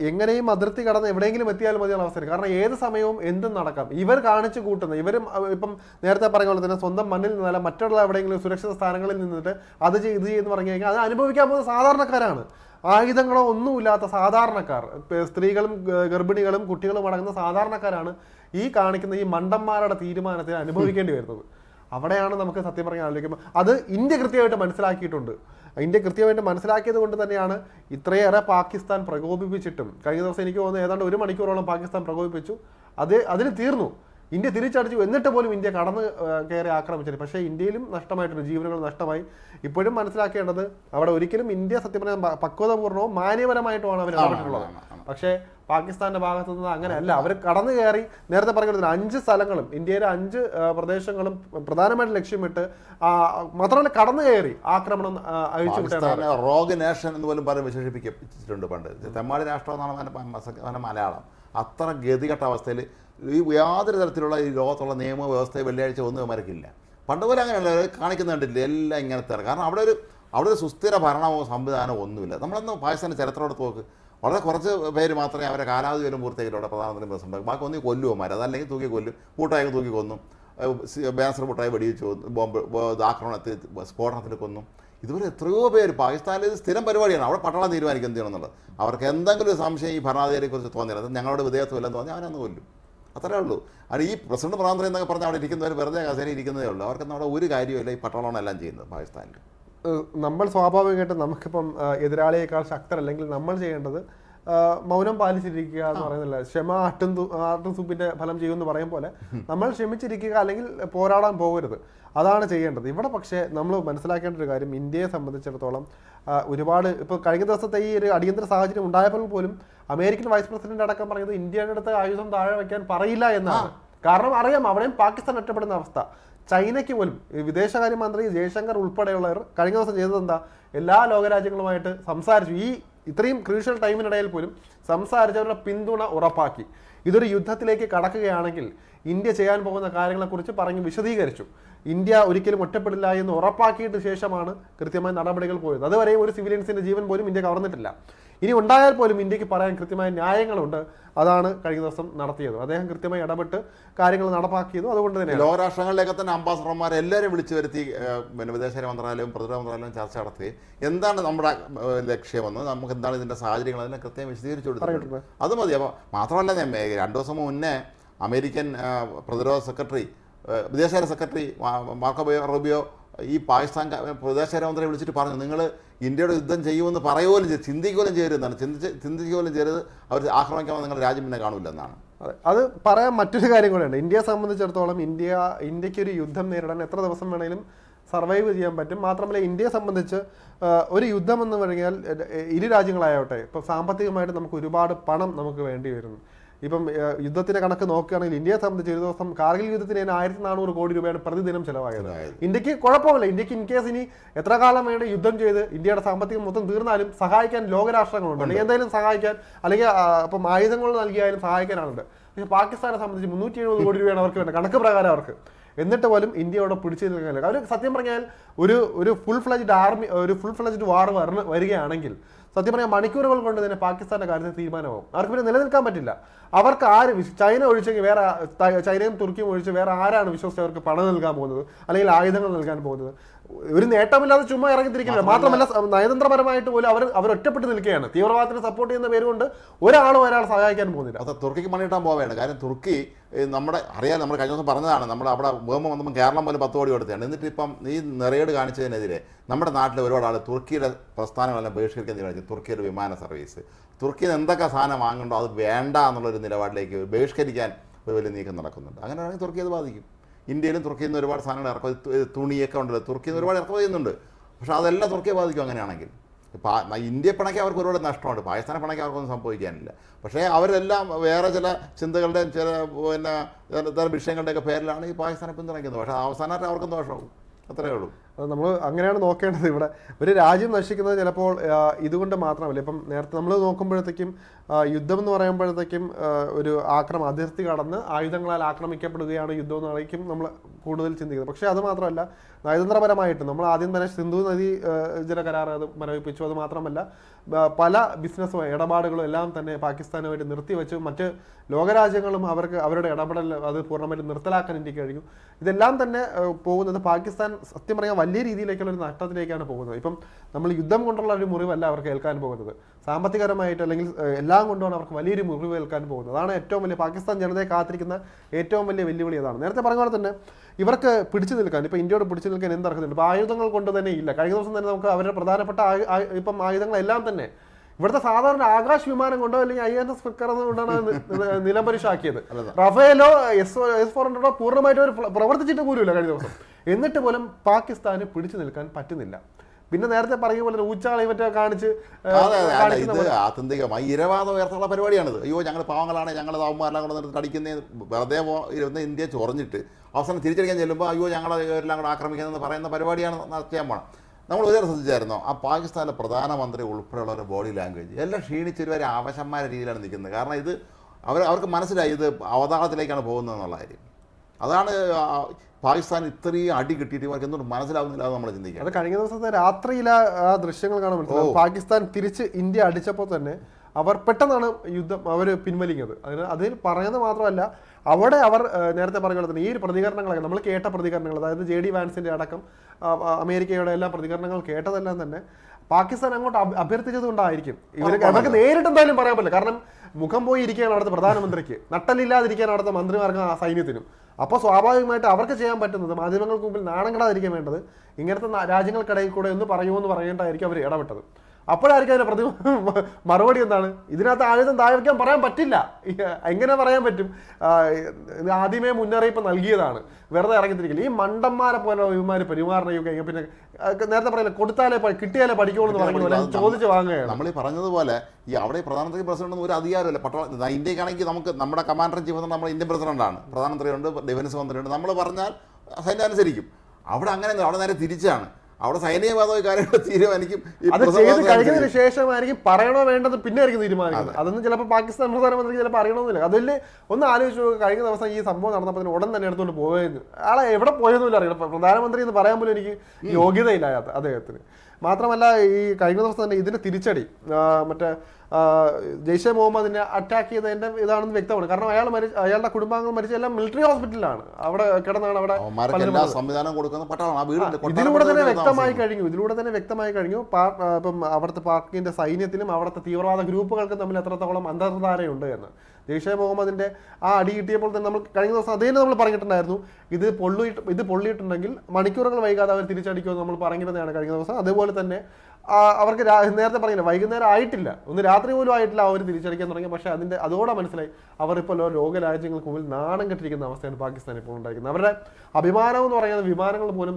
Speaker 2: എങ്ങനെയും അതിർത്തി കടന്ന് എവിടെയെങ്കിലും എത്തിയാലും മതിയുള്ള അവസരം കാരണം ഏത് സമയവും എന്തും നടക്കാം. ഇവർ കാണിച്ചു കൂട്ടുന്ന ഇവരും ഇപ്പം നേരത്തെ പറഞ്ഞ പോലെ തന്നെ സ്വന്തം മണ്ണിൽ നിന്നല്ല മറ്റുള്ള എവിടെയെങ്കിലും സുരക്ഷിത സ്ഥാനങ്ങളിൽ നിന്നിട്ട് അത് ചെയ്ത് ഇത് ചെയ്യുന്നു പറഞ്ഞു കഴിഞ്ഞാൽ അത് അനുഭവിക്കാൻ പോകുന്ന സാധാരണക്കാരാണ്. ആയുധങ്ങളോ ഒന്നുമില്ലാത്ത സാധാരണക്കാർ. സ്ത്രീകളും ഗർഭിണികളും കുട്ടികളും അടങ്ങുന്ന സാധാരണക്കാരാണ് ഈ കാണിക്കുന്ന ഈ മണ്ടന്മാരുടെ തീരുമാനത്തിന് അനുഭവിക്കേണ്ടി വരുന്നത്. അവിടെയാണ് നമുക്ക് സത്യം പറഞ്ഞാൽ ആലോചിക്കുമ്പോൾ അത് ഇന്ത്യ കൃത്യമായിട്ട് മനസ്സിലാക്കിയിട്ടുണ്ട്. ഇന്ത്യ കൃത്യമായിട്ട് മനസ്സിലാക്കിയത് കൊണ്ട് തന്നെയാണ് ഇത്രയേറെ പാകിസ്ഥാൻ പ്രകോപിപ്പിച്ചിട്ടും. കഴിഞ്ഞ ദിവസം എനിക്ക് തോന്നുന്നു ഏതാണ്ട് ഒരു മണിക്കൂറോളം പാകിസ്ഥാൻ പ്രകോപിപ്പിച്ചു. അത് അതിന് തീർന്നു. ഇന്ത്യ തിരിച്ചടിച്ചു. എന്നിട്ട് പോലും ഇന്ത്യ കടന്ന് കയറി ആക്രമിച്ചത് പക്ഷേ ഇന്ത്യയിലും നഷ്ടമായിട്ടുണ്ട്. ജീവനുകൾ നഷ്ടമായി. ഇപ്പോഴും മനസ്സിലാക്കേണ്ടത് അവിടെ ഒരിക്കലും ഇന്ത്യ സത്യം പറഞ്ഞാൽ പക്വതപൂർണവും മാന്യപരമായിട്ടുമാണ് അവർ. പക്ഷേ പാകിസ്ഥാന്റെ ഭാഗത്തു നിന്ന് അങ്ങനെയല്ല. അവർ കടന്നു കയറി നേരത്തെ പറഞ്ഞിരുന്നു അഞ്ച് സ്ഥലങ്ങളും ഇന്ത്യയിലെ അഞ്ച് പ്രദേശങ്ങളും പ്രധാനമായിട്ട് ലക്ഷ്യമിട്ട് മാത്രമല്ല കടന്നു കയറി ആക്രമണം അഴിച്ചു
Speaker 1: റോഗ് നേഷൻ എന്ന് പോലും പറഞ്ഞ് വിശേഷിപ്പിച്ചിട്ടുണ്ട് പണ്ട്. തെമ്മാടി രാഷ്ട്രം എന്നാണ് മലയാളം. അത്ര ഗതികെട്ട അവസ്ഥയിൽ ഈ യാതൊരു തരത്തിലുള്ള ഈ ലോകത്തുള്ള നിയമ വ്യവസ്ഥയെ വെള്ളിയാഴ്ച ഒന്നും മരക്കില്ല പണ്ട് പോലെ അങ്ങനെയല്ല കാണിക്കുന്ന കണ്ടില്ല എല്ലാം ഇങ്ങനത്തെ കാരണം അവിടെ ഒരു അവിടെ ഒരു സുസ്ഥിര ഭരണമോ സംവിധാനമോ ഒന്നുമില്ല. നമ്മളൊന്ന് പാകിസ്ഥാന്റെ ചരിത്രം എടുത്ത് നോക്ക്. വളരെ കുറച്ച് പേര് മാത്രമേ അവരെ കാലാവധി വരും പൂർത്തിയാക്കിയിട്ട് അവിടെ പ്രധാനമന്ത്രി പ്രസിഡന്റ് ബാക്കി കൊല്ലുവോ കൊല്ലുവന്മാർ അതല്ലെങ്കിൽ തൂക്കി കൊല്ലും. കൂട്ടായി തൂക്കി കൊന്നു. ബാൻസർ കൂട്ടായി വെടിവെച്ച് ബോംബ് ആക്രമണത്തിൽ സ്ഫോടനത്തിൽ കൊന്നു. ഇതുവരെ എത്രയോ പേര് പാകിസ്ഥാനിൽ ഇത് സ്ഥിരം പരിപാടിയാണ്. അവിടെ പട്ടാളം തീരുമാനിക്കും എന്ത് അവർക്ക് എന്തെങ്കിലും സംശയം ഈ ഭരണാധികാരിയെക്കുറിച്ച് തോന്നിയത് അത് ഞങ്ങളുടെ വിധേയത്വമില്ലെന്ന് തോന്നി അവനന്ന് കൊല്ലും. അത്രേ ഉള്ളൂ. അത് ഈ പ്രസിഡന്റ് പ്രധാനമന്ത്രി എന്നൊക്കെ പറഞ്ഞാൽ അവിടെ ഇരിക്കുന്നവർ വെറുതെ കസേരി ഇരിക്കുന്നതേ ഉള്ളൂ. അവർക്കൊന്നും അവിടെ ഒരു കാര്യമില്ല ഈ പട്ടാളമാണ് എല്ലാം ചെയ്യുന്നത് പാകിസ്ഥാനിൽ.
Speaker 2: നമ്മൾ സ്വാഭാവികമായിട്ട് നമുക്കിപ്പം എതിരാളിയേക്കാൾ ശക്തരല്ലെങ്കിൽ നമ്മൾ ചെയ്യേണ്ടത് മൗനം പാലിച്ചിരിക്കുക എന്ന് പറയുന്നില്ല ക്ഷമ ആട്ടും ആട്ടും സൂപ്പിന്റെ ഫലം ചെയ്യുമെന്ന് പറയും പോലെ നമ്മൾ ക്ഷമിച്ചിരിക്കുക അല്ലെങ്കിൽ പോരാടാൻ പോകരുത്. അതാണ് ചെയ്യേണ്ടത്. ഇവിടെ പക്ഷേ നമ്മൾ മനസ്സിലാക്കേണ്ട ഒരു കാര്യം ഇന്ത്യയെ സംബന്ധിച്ചിടത്തോളം ഒരുപാട് ഇപ്പോൾ കഴിഞ്ഞ ദിവസത്തെ ഈ ഒരു അടിയന്തര സാഹചര്യം ഉണ്ടായപ്പോൾ പോലും അമേരിക്കൻ വൈസ് പ്രസിഡന്റ് അടക്കം പറയുന്നത് ഇന്ത്യയുടെ അടുത്ത് ആയുധം താഴെ വയ്ക്കാൻ പറയില്ല എന്നാണ്. കാരണം അറിയാം അവിടെയും പാകിസ്ഥാൻ ഒറ്റപ്പെടുന്ന അവസ്ഥ. ചൈനയ്ക്ക് പോലും വിദേശകാര്യമന്ത്രി ജയശങ്കർ ഉൾപ്പെടെയുള്ളവർ കഴിഞ്ഞ ദിവസം ചെയ്തത് എന്താ? എല്ലാ ലോകരാജ്യങ്ങളുമായിട്ട് സംസാരിച്ചു. ഈ ഇത്രയും ക്രൂഷ്യൽ ടൈമിനിടയിൽ പോലും സംസാരിച്ചവരുടെ പിന്തുണ ഉറപ്പാക്കി. ഇതൊരു യുദ്ധത്തിലേക്ക് കടക്കുകയാണെങ്കിൽ ഇന്ത്യ ചെയ്യാൻ പോകുന്ന കാര്യങ്ങളെക്കുറിച്ച് പറഞ്ഞ് വിശദീകരിച്ചു. ഇന്ത്യ ഒരിക്കലും ഒറ്റപ്പെടില്ല എന്ന് ഉറപ്പാക്കിയിട്ട് ശേഷമാണ് കൃത്യമായ നടപടികൾ പോയത്. അതുവരെയും ഒരു സിവിലിയൻസിന്റെ ജീവൻ പോലും ഇന്ത്യ കവർന്നിട്ടില്ല. ഇനി ഉണ്ടായാൽ പോലും ഇന്ത്യയ്ക്ക് പറയാൻ കൃത്യമായ ന്യായങ്ങളുണ്ട്. അതാണ് കഴിഞ്ഞ ദിവസം നടത്തിയത്. അദ്ദേഹം കൃത്യമായി ഇടപെട്ട് കാര്യങ്ങൾ നടപ്പാക്കിയതും അതുകൊണ്ട് തന്നെയാണ്.
Speaker 1: ലോകരാഷ്ട്രങ്ങളിലേക്ക് തന്നെ അംബാസഡർമാരെ എല്ലാവരും വിളിച്ചു വരുത്തി പിന്നെ വിദേശകാര്യ മന്ത്രാലയവും പ്രതിരോധ മന്ത്രാലയവും ചർച്ച നടത്തുകയും എന്താണ് നമ്മുടെ ലക്ഷ്യമെന്ന് നമുക്ക് എന്താണ് ഇതിന്റെ സാഹചര്യങ്ങൾ അതിനെ കൃത്യം വിശദീകരിച്ചു കൊടുത്തിട്ടുണ്ട്. അത് മതി. അപ്പോൾ മാത്രമല്ല രണ്ടു ദിവസം മുന്നേ അമേരിക്കൻ പ്രതിരോധ സെക്രട്ടറി വിദേശകാര്യ സെക്രട്ടറി മാർക്കോ ബിയോ- റൂബിയോ ഈ പാകിസ്ഥാൻ വിദേശകാര്യ മന്ത്രിയെ വിളിച്ചിട്ട് പറഞ്ഞു നിങ്ങൾ ഇന്ത്യയുടെ യുദ്ധം ചെയ്യുമെന്ന് പറയുപോലും ചെയ്ത് ചിന്തിക്കുകയും ചെയ്യരുതെന്നാണ്. ചിന്തിച്ച് ചിന്തിക്കുകയും ചെയ്യരുത്. അവർ ആക്രമിക്കാമെന്ന് നിങ്ങളുടെ രാജ്യം പിന്നെ കാണില്ലെന്നാണ്
Speaker 2: അതെ. പറയാൻ മറ്റൊരു കാര്യം കൂടെയുണ്ട്. ഇന്ത്യയെ സംബന്ധിച്ചിടത്തോളം ഇന്ത്യ ഇന്ത്യയ്ക്ക് ഒരു യുദ്ധം നേരിടാൻ എത്ര ദിവസം വേണേലും സർവൈവ് ചെയ്യാൻ പറ്റും. മാത്രമല്ല ഇന്ത്യയെ സംബന്ധിച്ച് ഒരു യുദ്ധം എന്ന് പറഞ്ഞാൽ ഇരു രാജ്യങ്ങളായോട്ടെ ഇപ്പം സാമ്പത്തികമായിട്ട് നമുക്ക് ഒരുപാട് പണം നമുക്ക് വേണ്ടി വരുന്നു. ഇപ്പം യുദ്ധത്തിന്റെ കണക്ക് നോക്കുകയാണെങ്കിൽ ഇന്ത്യയെ സംബന്ധിച്ച് ഒരു ദിവസം കാർഗിൽ യുദ്ധത്തിന് തന്നെ ആയിരത്തി നാനൂറ് കോടി രൂപയാണ് പ്രതിദിനം ചെലവായത്. ഇന്ത്യയ്ക്ക് കുഴപ്പമില്ല. ഇന്ത്യയ്ക്ക് ഇൻ കേസ് ഇനി എത്ര കാലം വേണ്ട യുദ്ധം ചെയ്ത് ഇന്ത്യയുടെ സാമ്പത്തികം മൊത്തം തീർന്നാലും സഹായിക്കാൻ ലോകരാഷ്ട്രങ്ങളുണ്ട്. അല്ലെങ്കിൽ എന്തായാലും സഹായിക്കാൻ അല്ലെങ്കിൽ ഇപ്പം ആയുധങ്ങൾ നൽകിയാലും സഹായിക്കാനാണുണ്ട്. പക്ഷെ പക്ഷേ പാകിസ്ഥാനെ സംബന്ധിച്ച് മുന്നൂറ്റി എഴുപത് കോടി രൂപയാണ് അവർക്ക് വേണ്ട കണക്ക് പ്രകാരം അവർക്ക്. എന്നിട്ട് പോലും ഇന്ത്യയോടെ പിടിച്ചു നിൽക്കാനില്ല. അവർ സത്യം പറഞ്ഞാൽ ഒരു ഒരു ഫുൾ ഫ്ലജ്ഡ് ആർമി ഒരു ഫുൾ ഫ്ലജ്ഡ് വാർ വരണ വരികയാണെങ്കിൽ സത്യം പറയാൻ മണിക്കൂറുകൾ കൊണ്ട് തന്നെ പാകിസ്ഥാന്റെ കാര്യത്തിൽ തീരുമാനമാകും അവർക്ക് പിന്നെ നിലനിൽക്കാൻ പറ്റില്ല. അവർക്ക് ആര് ചൈന ഒഴിച്ചെങ്കിൽ വേറെ ചൈനയും തുർക്കിയും ഒഴിച്ച് വേറെ ആരാണ് വിശ്വസിച്ച് അവർക്ക് പണം നൽകാൻ പോകുന്നത്? അല്ലെങ്കിൽ ആയുധങ്ങൾ നൽകാൻ പോകുന്നത്? ഒരു നേട്ടമില്ലാതെ ചുമ്മാ ഇറങ്ങിത്തിരിക്കില്ല മാത്രമല്ല നയതന്ത്രപരമായിട്ട് പോലും അവർ അവർ ഒറ്റപ്പെട്ട് നിൽക്കുകയാണ്. തീവ്രവാദത്തിന് സപ്പോർട്ട് ചെയ്യുന്ന പേരുകൊണ്ട് ഒരാളും ഒരാൾ സഹായിക്കാൻ പോകുന്നില്ല.
Speaker 1: അത് തുർക്കിക്ക് മണിയിട്ടാൻ പോവുകയാണ് കാരണം തുർക്കി നമ്മുടെ അറിയാം നമ്മൾ കഴിഞ്ഞ ദിവസം പറഞ്ഞതാണ് നമ്മുടെ അവിടെ വേമ്പ് വന്നപ്പോൾ കേരളം പോലും പത്ത് കോടി കൊടുത്തതാണ് എന്നിട്ട് ഇപ്പം ഈ നിറയേട് കാണിച്ചതിനെതിരെ നമ്മുടെ നാട്ടിലെ ഒരുപാട് ആൾ തുർക്കിയുടെ പ്രസ്ഥാനങ്ങളെല്ലാം ബഹിഷ്കരിക്കാൻ തീരുമാനിച്ചു. തുർക്കിയുടെ വിമാന സർവീസ്. തുർക്കിയിൽ എന്തൊക്കെ സാധനം വാങ്ങണ്ടോ അത് വേണ്ട എന്നുള്ളൊരു നിലപാടിലേക്ക് ബഹിഷ്കരിക്കാൻ ഒരു വലിയ നീക്കം നടക്കുന്നുണ്ട്. അങ്ങനെയാണെങ്കിൽ തുർക്കി അത് ബാധിക്കും. ഇന്ത്യയിലും തുർക്കിയിൽ നിന്ന് ഒരുപാട് സാധനങ്ങൾ ഇറക്കുമതി. തു- തുണിയൊക്കെ ഉണ്ടല്ലോ തുർക്കിയിൽ നിന്ന് ഒരുപാട് ഇറക്കുമതി ചെയ്യുന്നുണ്ട്. പക്ഷേ അതെല്ലാം തുർക്കിയെ ബാധിക്കും അങ്ങനെയാണെങ്കിൽ. ഇന്ത്യ പിണക്കി അവർക്ക് ഒരുപാട് നഷ്ടമുണ്ട്. പാകിസ്ഥാനെ പിണക്കി അവർക്കൊന്നും സംഭവിക്കാനില്ല. പക്ഷേ അവരെല്ലാം വേറെ ചില ചിന്തകളുടെയും ചില പിന്നെ ചില വിഷയങ്ങളുടെയൊക്കെ പേരിലാണ് ഈ പാകിസ്ഥാനെ പിന്തുണയ്ക്കുന്നത്. പക്ഷേ അവസാനമായിട്ട് അവർക്കും ദോഷമാവും. അത്രയേ ഉള്ളൂ.
Speaker 2: അത് നമ്മൾ അങ്ങനെയാണ് നോക്കേണ്ടത് ഇവിടെ. ഒരു രാജ്യം നശിക്കുന്നത് ചിലപ്പോൾ ഇതുകൊണ്ട് മാത്രമല്ല. ഇപ്പം നേരത്തെ നമ്മൾ നോക്കുമ്പോഴത്തേക്കും യുദ്ധം എന്ന് പറയുമ്പോഴത്തേക്കും ഒരു ആക്രമം അതിർത്തി കടന്ന് ആയുധങ്ങളാൽ ആക്രമിക്കപ്പെടുകയാണ് യുദ്ധം എന്നായിരിക്കും നമ്മൾ കൂടുതൽ ചിന്തിക്കുന്നത്. പക്ഷേ അത് മാത്രമല്ല നയതന്ത്രപരമായിട്ട് നമ്മൾ ആദ്യം തന്നെ സിന്ധു നദി ജല കരാർ അത് മരവിപ്പിച്ചു. അത് മാത്രമല്ല പല ബിസിനസ്സും ഇടപാടുകളും എല്ലാം തന്നെ പാകിസ്ഥാനുമായിട്ട് നിർത്തിവെച്ചു. മറ്റ് ലോകരാജ്യങ്ങളും അവർക്ക് അവരുടെ ഇടപെടൽ അത് പൂർണമായിട്ട് നിർത്തലാക്കാൻ ഇന്ത്യയ്ക്ക് കഴിഞ്ഞു. ഇതെല്ലാം തന്നെ പോകുന്നത് പാകിസ്ഥാൻ സത്യം പറയാൻ വലിയ രീതിയിലേക്കുള്ള ഒരു നഷ്ടത്തിലേക്കാണ് പോകുന്നത്. ഇപ്പം നമ്മൾ യുദ്ധം കൊണ്ടുള്ള ഒരു മുറിവല്ല അവർക്ക് ഏൽക്കാൻ പോകുന്നത്. സാമ്പത്തികപരമായിട്ട് അല്ലെങ്കിൽ എല്ലാം കൊണ്ടുമാണ് അവർക്ക് വലിയൊരു മുറിവ് ഏൽക്കാൻ പോകുന്നത്. അതാണ് ഏറ്റവും വലിയ പാകിസ്ഥാൻ ജനതയെ കാത്തിരിക്കുന്ന ഏറ്റവും വലിയ വെല്ലുവിളി അതാണ്. നേരത്തെ പറഞ്ഞ പോലെ തന്നെ ഇവർക്ക് പിടിച്ചു നിൽക്കാൻ ഇപ്പോൾ ഇന്ത്യയോട് പിടിച്ചു നിൽക്കാൻ എന്ത് അർഹതയുണ്ട് ഇപ്പോൾ ആയുധങ്ങൾ കൊണ്ട് തന്നെ ഇല്ല. കഴിഞ്ഞ ദിവസം തന്നെ നമുക്ക് അവരുടെ പ്രധാനപ്പെട്ട ഇപ്പം ആയുധങ്ങളെല്ലാം തന്നെ ഇവിടുത്തെ സാധാരണ ആകാശ് വിമാനം കൊണ്ടോ അല്ലെങ്കിൽ ഐ എൻ എസ് ഫിക്കർ കൊണ്ടാണ് നിലംപരിശാക്കിയത്. റഫേലോ എസ് എസ് ഫോർ ഹൺഡ്രഡോ പൂർണമായിട്ട് അവർ പ്ര- പ്രവർത്തിച്ചിട്ട് പോലുമില്ല കഴിഞ്ഞ ദിവസം. എന്നിട്ട് പോലും പാകിസ്ഥാന് പിടിച്ചു നിൽക്കാൻ പറ്റുന്നില്ല. പിന്നെ നേരത്തെ പറയുക പോലെ ഊച്ചാളി മറ്റേ കാണിച്ച്
Speaker 1: ഇത് ആത്യന്തികമായി ഇരവാദം ഉയർത്തുള്ള പരിപാടിയാണിത്. അയ്യോ ഞങ്ങൾ പാവങ്ങളാണ് ഞങ്ങൾ താവുമാരെല്ലാം കൂടെ നിർത്തി അടിക്കുന്ന. വെറുതെ ഇരുന്ന ഇന്ത്യ ചൊറഞ്ഞിട്ട് അവസാനം തിരിച്ചടിക്കാൻ ചെല്ലുമ്പോൾ അയ്യോ ഞങ്ങളെ എല്ലാം കൂടെ ആക്രമിക്കുന്നതെന്ന് പറയുന്ന പരിപാടിയാണ് ചെയ്യാൻ പോണം. നമ്മൾ ഒരു ശ്രദ്ധിച്ചായിരുന്നോ? ആ പാകിസ്ഥാനിലെ പ്രധാനമന്ത്രി ഉൾപ്പെടെയുള്ള ഒരു ബോഡി ലാംഗ്വേജ് എല്ലാം ക്ഷീണിച്ചൊരു വരെ ആവശ്യമായ രീതിയിലാണ് നിൽക്കുന്നത്. കാരണം ഇത് അവർ അവർക്ക് മനസ്സിലായി ഇത് അവതാളത്തിലേക്കാണ് പോകുന്നത് എന്നുള്ള കാര്യം. അതാണ് പാകിസ്ഥാൻ ഇത്രയും അടി കിട്ടിയിട്ട് ഇവർക്ക് എന്തുകൊണ്ട് മനസ്സിലാവുന്നില്ല അത് നമ്മൾ ചിന്തിക്കുക.
Speaker 2: അത് കഴിഞ്ഞ ദിവസത്തെ രാത്രിയിൽ ആ ദൃശ്യങ്ങൾ കാണാൻ മനസ്സിലാവും പാകിസ്ഥാൻ തിരിച്ച് ഇന്ത്യ അടിച്ചപ്പോൾ തന്നെ അവർ പെട്ടെന്നാണ് യുദ്ധം അവർ പിൻവലിക്കുന്നത് അതിന് അതിൽ പറയുന്നത് മാത്രമല്ല അവിടെ അവർ നേരത്തെ പറഞ്ഞ പോലെ തന്നെ ഈ ഒരു പ്രതികരണങ്ങളൊക്കെ നമ്മൾ കേട്ട പ്രതികരണങ്ങൾ അതായത് ജെ ഡി വാൻസിന്റെ അടക്കം അമേരിക്കയുടെ എല്ലാ പ്രതികരണങ്ങൾ കേട്ടതെല്ലാം തന്നെ പാകിസ്ഥാൻ അങ്ങോട്ട് അഭ്യ- അഭ്യർത്ഥിച്ചത് കൊണ്ടായിരിക്കും. ഇവർക്ക് അവർക്ക് നേരിട്ട് എന്തായാലും പറയാൻ പറ്റില്ല. കാരണം മുഖം പോയി ഇരിക്കുകയാണ് അവിടുത്തെ പ്രധാനമന്ത്രിക്ക്. നട്ടലില്ലാതിരിക്കുകയാണ് അവിടുത്തെ മന്ത്രിമാർക്ക് ആ സൈന്യത്തിനും. അപ്പോൾ സ്വാഭാവികമായിട്ട് അവർക്ക് ചെയ്യാൻ പറ്റുന്നത് മാധ്യമങ്ങൾക്ക് മുമ്പിൽ നാണം കെടാതിരിക്കാൻ വേണ്ടത് ഇങ്ങനത്തെ രാജ്യങ്ങൾക്കിടയിൽ കൂടെ ഒന്ന് പറയുമെന്ന് പറയേണ്ടായിരിക്കും അവർ ഇടപെട്ടത്. അപ്പോഴായിരിക്കും അതിന്റെ പ്രതി മറുപടി എന്താണ്? ഇതിനകത്ത് ആയുധം താഴെ വയ്ക്കാൻ പറയാൻ പറ്റില്ല. എങ്ങനെ പറയാൻ പറ്റും? ആദ്യമേ മുന്നറിയിപ്പ് നൽകിയതാണ്. വെറുതെ ഇറങ്ങിത്തിരിക്കില്ല. ഈ മണ്ടന്മാരെ പോലെ ഇവന്മാർ പെരുമാറണയൊക്കെ കഴിഞ്ഞാൽ പിന്നെ നേരത്തെ പറയില്ല കൊടുത്താലേ കിട്ടിയാലേ പഠിക്കുള്ളൂ എന്ന് പറഞ്ഞു ചോദിച്ചു വാങ്ങുകയാണ്.
Speaker 1: നമ്മൾ ഈ പറഞ്ഞതുപോലെ ഈ അവിടെ പ്രധാനമന്ത്രി പ്രസിഡന്റ് ഒരു അധികാരമല്ല പട്ടാള ഇന്ത്യക്കാണെങ്കിൽ നമുക്ക് നമ്മുടെ കമാൻഡർ ചീഫ് നമ്മുടെ ഇന്ത്യൻ പ്രസിഡന്റാണ്. പ്രധാനമന്ത്രിയുണ്ട് ഡിഫൻസ് മന്ത്രിയുണ്ട്. നമ്മൾ പറഞ്ഞാൽ സൈന്യം അനുസരിക്കും. അവിടെ അങ്ങനെ അവിടെ നേരെ തിരിച്ചാണ്. അവിടെ സൈനികവാദമായ കാര്യങ്ങൾ തീരുമാനിക്കും.
Speaker 2: അത് ചെയ്ത്. കഴിഞ്ഞതിന് ശേഷമായിരിക്കും പറയണോ വേണ്ടത് പിന്നെ ആയിരിക്കും തീരുമാനിക്കുന്നത് അതൊന്നും ചിലപ്പോൾ പാകിസ്ഥാൻ പ്രധാനമന്ത്രി ചിലപ്പോൾ അറിയണമെന്നില്ല. അതല്ലേ ഒന്ന് ആലോചിച്ച് നോക്കുക കഴിഞ്ഞ ദിവസം ഈ സംഭവം നടന്നപ്പോൾ ഉടൻ തന്നെ എടുത്തുകൊണ്ട് പോയെന്ന്. ആളെ എവിടെ പോയെന്നില്ല അറിയില്ല. പ്രധാനമന്ത്രി എന്ന് പറയാൻ പോലും എനിക്ക് യോഗ്യതയില്ല അയാ- അദ്ദേഹത്തിന്. മാത്രമല്ല ഈ കഴിഞ്ഞ ദിവസം തന്നെ ഇതിന് തിരിച്ചടി മറ്റേ ജെയ്ഷെ മുഹമ്മദിനെ അറ്റാക്ക് ചെയ്തതിന്റെ ഇതാണെന്ന് വ്യക്തമാണ്. കാരണം അയാൾ മരിച്ച അയാളുടെ കുടുംബാംഗങ്ങൾ മരിച്ച എല്ലാം മിലിറ്ററി ഹോസ്പിറ്റലിലാണ് അവിടെ കിടന്നാണ് അവിടെ
Speaker 1: സംവിധാനം കൊടുക്കുന്ന
Speaker 2: ഇതിലൂടെ തന്നെ വ്യക്തമായി കഴിഞ്ഞു ഇതിലൂടെ തന്നെ വ്യക്തമായി കഴിഞ്ഞു. ഇപ്പം അവിടുത്തെ പാർക്കിന്റെ സൈന്യത്തിനും അവിടുത്തെ തീവ്രവാദ ഗ്രൂപ്പുകൾക്കും തമ്മിൽ എത്രത്തോളം അന്തർധാരയുണ്ട് എന്ന്. ജെയ്ഷെ മുഹമ്മദിന്റെ ആ അടി കിട്ടിയപ്പോൾ തന്നെ നമ്മൾ കഴിഞ്ഞ ദിവസം അതേ നമ്മൾ പറഞ്ഞിട്ടുണ്ടായിരുന്നു. ഇത് പൊള്ളിയിട്ട് ഇത് പൊള്ളിയിട്ടുണ്ടെങ്കിൽ മണിക്കൂറുകൾ വൈകാതെ അവർ തിരിച്ചടിക്കുമെന്ന് നമ്മൾ പറഞ്ഞിരുന്നതാണ് കഴിഞ്ഞ ദിവസം. അതുപോലെ തന്നെ അവർക്ക് നേരത്തെ പറഞ്ഞില്ല വൈകുന്നേരം ആയിട്ടില്ല. ഒന്ന് രാത്രി പോലും ആയിട്ടില്ല അവർ തിരിച്ചടിക്കാൻ തുടങ്ങി. പക്ഷേ അതിന്റെ അതോടെ മനസ്സിലായി അവർ ഇപ്പോൾ ലോകരാജ്യങ്ങൾക്ക് മുമ്പിൽ നാണം കെട്ടിരിക്കുന്ന അവസ്ഥയാണ് പാകിസ്ഥാൻ ഇപ്പോൾ ഉണ്ടായിരിക്കുന്നത്. അവരുടെ അഭിമാനം എന്ന് പറയുന്നത് വിമാനങ്ങൾ പോലും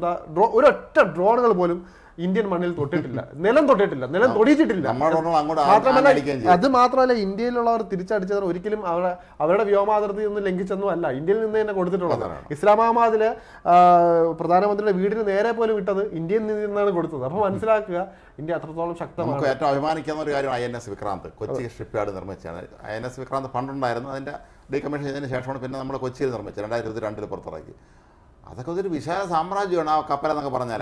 Speaker 2: ഒരൊറ്റ ഡ്രോണുകൾ പോലും ഇന്ത്യൻ മണ്ണിൽ തൊട്ടിട്ടില്ല. നിലം തൊട്ടിട്ടില്ല. നിലം തൊടിയിച്ചിട്ടില്ല.
Speaker 1: ആ-
Speaker 2: മാത്രമല്ല അത് മാത്രമല്ല ഇന്ത്യയിലുള്ളവർ തിരിച്ചടിച്ചത് ഒരിക്കലും അവരുടെ അവരുടെ വ്യോമാതിർത്തി ഒന്നും ലംഘിച്ചൊന്നും അല്ല. ഇന്ത്യയിൽ നിന്ന് തന്നെ കൊടുത്തിട്ടുള്ളത്. ഇസ്ലാമാബാദിൽ പ്രധാനമന്ത്രിയുടെ വീടിന് നേരെ പോലും വിട്ടത് ഇന്ത്യയിൽ നിന്നാണ് കൊടുത്തത്. അപ്പൊ മനസ്സിലാക്കുക ഇന്ത്യ അത്രത്തോളം ശക്തമാണ്.
Speaker 1: ഏറ്റവും അഭിമാനിക്കുന്ന ഒരു കാര്യമാണ് I N S Vikrant Kochi shipyard നിർമ്മിച്ചാണ് I N S Vikrant പണ്ടുണ്ടായിരുന്നു അതിന്റെ ഡീകമ്മീഷൻ ചെയ്തതിന് ശേഷമാണ് പിന്നെ നമ്മൾ കൊച്ചിയിൽ നിർമ്മിച്ചത് രണ്ടായിരത്തി ഇരുപത്തി രണ്ടിൽ പുറത്തിറക്കി. അതൊക്കെ ഒരു വിശാല സാമ്രാജ്യമാണ് ആ കപ്പൽ എന്നൊക്കെ പറഞ്ഞാൽ